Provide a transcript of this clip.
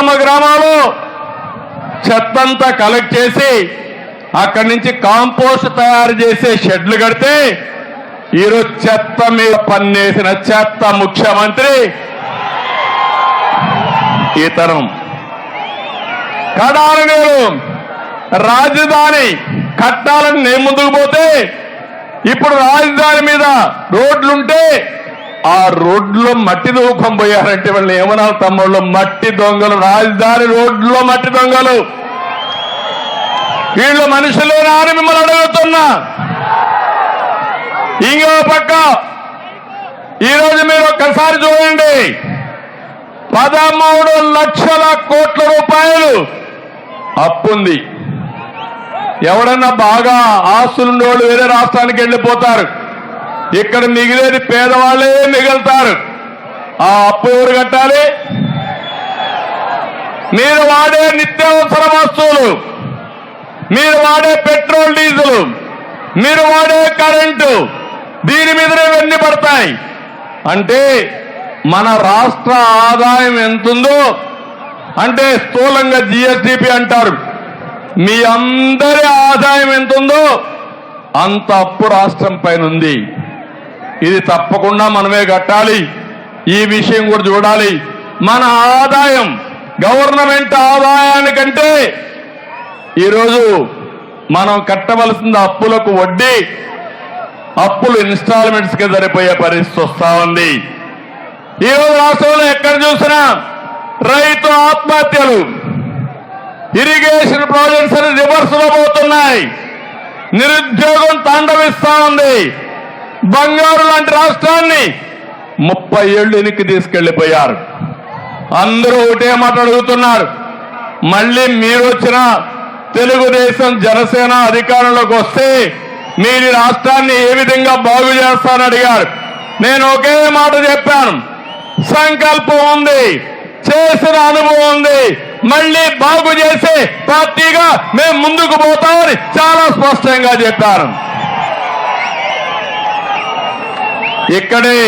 గ్రామ గ్రామాలు చెత్తంతా కలెక్ట్ చేసి అక్కడి నుంచి కాంపోస్ట్ తయారు చేసే షెడ్లు కడితే ఈరోజు చెత్త మీద పన్నేసిన చెత్త ముఖ్యమంత్రి ఈ తరం కడాలి నేను రాజధాని కట్టాలని నేను ముందుకు పోతే ఇప్పుడు రాజధాని మీద రోడ్లుంటే ఆ రోడ్లో మట్టి దూకం పోయారంటే వాళ్ళు ఏమన్నా తమ్ముళ్ళు? మట్టి దొంగలు. రాజధాని రోడ్లో మట్టి దొంగలు. వీళ్ళు మనుషులు అని మిమ్మల్ని అడుగుతున్నా. ఇంకో పక్క. ఈరోజు మీరు ఒక్కసారి చూడండి. పదమూడు లక్షల కోట్ల రూపాయలు అప్పుంది. ఎవడన్నా బాగా ఆస్తులుండోళ్ళు వేరే రాష్ట్రానికి వెళ్ళిపోతారు. ఇక్కడ మిగిలేది పేదవాళ్ళే మిగులుతారు. ఆ అప్పు ఎవరు కట్టాలి? మీరు వాడే నిత్యావసర వస్తువులు మీరు వాడే పెట్రోల్ డీజిల్ మీరు వాడే కరెంటు దీని మీదనే వెన్ని పడతాయి. అంటే మన రాష్ట్ర ఆదాయం ఎంతుందో అంటే స్థూలంగా జిఎస్డిపి అంటారు. మీ అందరి ఆదాయం ఎంతుందో అంత అప్పు రాష్ట్రం పైన ఉంది ఇది తప్పకుండా మనమే కట్టాలి. ఈ విషయం కూడా చూడాలి. మన ఆదాయం గవర్నమెంట్ ఆదాయానికంటే ఈరోజు మనం కట్టవలసిన అప్పులకు వడ్డీ అప్పులు ఇన్స్టాల్మెంట్స్కి సరిపోయే పరిస్థితి వస్తా ఉంది. ఈరోజు రాష్ట్రంలో ఎక్కడ చూసినా రైతు ఆత్మహత్యలు ఇరిగేషన్ ప్రాజెక్ట్స్ అని రివర్స్లో పోతున్నాయి. నిరుద్యోగం తాండవిస్తా ఉంది. బంగారు లాంటి రాష్ట్రాన్ని ముప్పై ఏళ్ళు వెనక్కి తీసుకెళ్ళిపోయారు అందరూ ఒకటే మాట అడుగుతున్నారు. మళ్ళీ మీరు వచ్చిన తెలుగుదేశం జనసేన అధికారంలోకి వస్తే మీరు రాష్ట్రాన్ని ఏ విధంగా బాగు చేస్తారని అడిగారు. నేను ఒకే మాట చెప్పాను. సంకల్పం ఉంది. చేసిన అనుభవం ఉంది. మళ్ళీ బాగు చేసే పార్టీగా మేము ముందుకు పోతామని చాలా స్పష్టంగా చెప్పాను ఇక్కడే